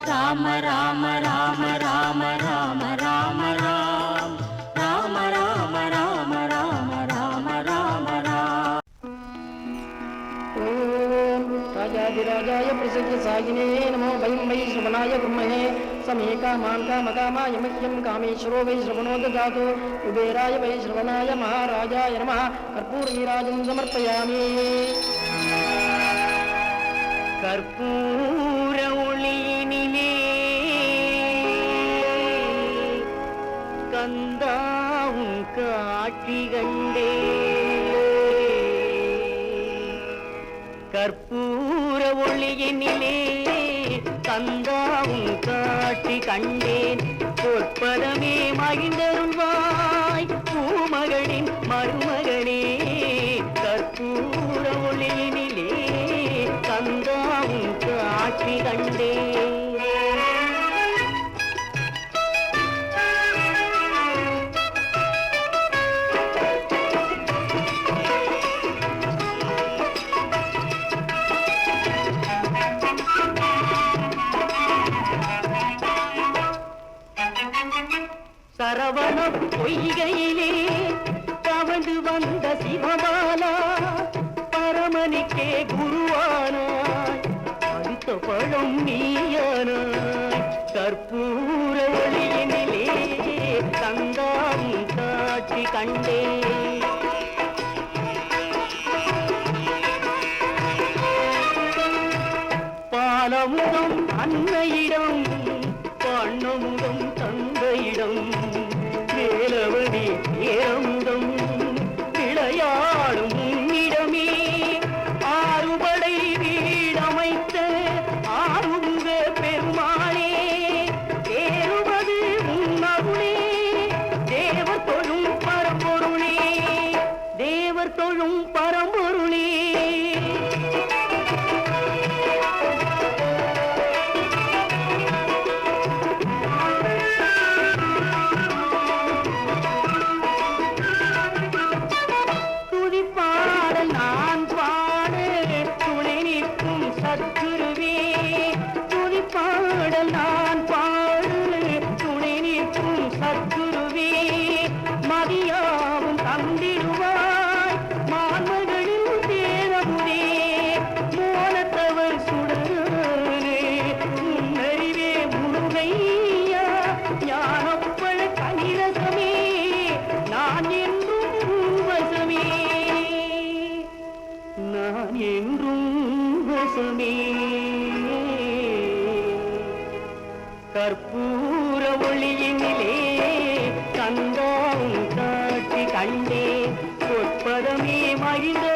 రామ రామ రామ రామ రామ రామ రామ రామ రామ రామ రామ రామ రామ రామ రాజాధిరాజాయ ప్రసిద్ధ సాయినే నమో భయం వై శ్రవణాయ బ్రహ్మణే సమే కామాన్ కామకామాయ మహ్యం కామేశ్వరో వై శ్రవణో కుబేరాయ వై శ్రవణాయ మహారాజాయ నమ కర్పూరీరాజం సమర్పయామి கந்தாவும் காட்சி கண்டே. கற்பூர ஒளியினிலே கந்தாவும் காட்சி கண்டேன். பொற்பதமே மகிழ்ந்தருள்வாய் பூமகளின் மருமகனே. கற்பூர ஒளியினிலே கந்தாவும் காட்சி கண்டேன். வனம் பொய்கையிலே தவழ்ந்து வந்த சிவபாலா பரமனிக்கே குருவானாய் அடுத்த பழம் நீயானாய் கற்பூர ஒளியினிலே தங்காம் காட்சி கண்டே. பாலமுதம் அன்னையிடம் São então, João para வசமே கற்பூர ஒளியினிலே கந்தாம் காட்சி கண்டே சொற்பதமே மகிழ்ந்தருவாய்